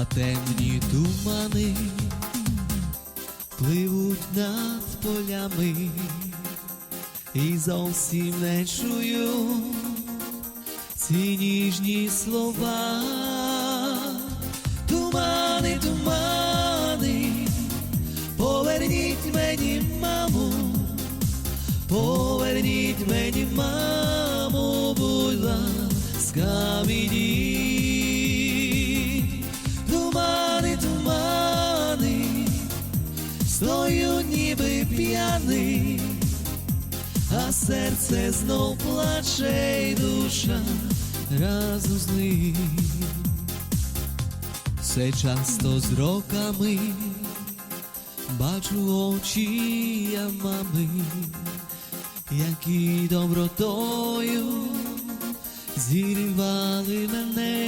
а темні тумани пливуть над полями і зовсім не чую ці ніжні слова. Тумани, тумани, поверніть мені, маму, поверніть мені, маму, будь ласка, мені. Стою ніби п'яний, а серце знов плаче й душа разом з ним. Все часто з роками бачу очі я мами, які добротою зірвали мене.